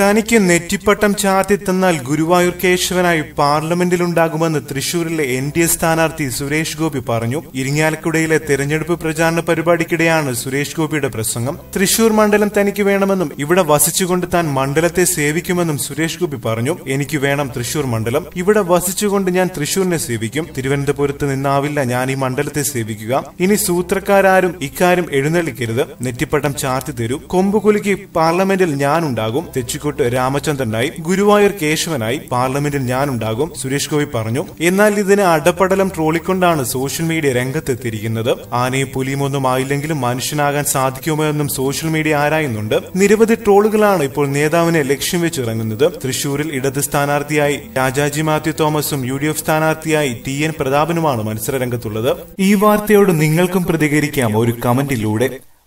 തനിക്ക് നെറ്റിപ്പട്ടം ചാർത്തി തന്നാൽ ഗുരുവായൂർ കേശവനായി പാർലമെന്റിലുണ്ടാകുമെന്ന് തൃശൂരിലെ എൻ ഡി എ സ്ഥാനാർത്ഥി സുരേഷ് ഗോപി പറഞ്ഞു. ഇരിങ്ങാലക്കുടയിലെ തെരഞ്ഞെടുപ്പ് പ്രചാരണ പരിപാടിക്കിടെയാണ് സുരേഷ് ഗോപിയുടെ പ്രസംഗം. തൃശൂർ മണ്ഡലം തനിക്ക് വേണമെന്നും ഇവിടെ വസിച്ചുകൊണ്ട് താൻ മണ്ഡലത്തെ സേവിക്കുമെന്നും സുരേഷ് ഗോപി പറഞ്ഞു. എനിക്ക് വേണം തൃശൂർ മണ്ഡലം. ഇവിടെ വസിച്ചുകൊണ്ട് ഞാൻ തൃശൂരിനെ സേവിക്കും. തിരുവനന്തപുരത്ത് നിന്നാവില്ല ഞാൻ ഈ മണ്ഡലത്തെ സേവിക്കുക. ഇനി സൂത്രക്കാരും ഇക്കാര്യം എഴുന്നള്ളിക്കരുത്. നെറ്റിപ്പട്ടം ചാർത്തി തരൂ കൊമ്പുകുലുക്കി പാർലമെന്റിൽ ഞാനുണ്ടാകും തെച്ചിക്കോട്ട് രാമചന്ദ്രനായി ഗുരുവായൂർ കേശവനായി പാർലമെന്റിൽ ഞാനുണ്ടാകും സുരേഷ് ഗോപി പറഞ്ഞു. എന്നാൽ ഇതിന് അടപടലം ട്രോളിക്കൊണ്ടാണ് സോഷ്യൽ മീഡിയ രംഗത്തെത്തിയിരിക്കുന്നത്. ആനയും പുലിയുമൊന്നും ആയില്ലെങ്കിലും മനുഷ്യനാകാൻ സാധിക്കുമോ എന്നും സോഷ്യൽ മീഡിയ ആരായുന്നുണ്ട്? നിരവധി ട്രോളുകളാണ് ഇപ്പോൾ നേതാവിനെ ലക്ഷ്യം വെച്ചിറങ്ങുന്നത്. തൃശൂരിൽ ഇടത് സ്ഥാനാർത്ഥിയായി രാജാജി മാത്യു തോമസും യു ഡി എഫ് സ്ഥാനാർത്ഥിയായി ടി എൻ പ്രതാപനുമാണ് മത്സരരംഗത്തുള്ളത്. ഈ വാർത്തയോട് നിങ്ങൾക്കും പ്രതികരിക്കാം ഒരു കമന്റിലൂടെ.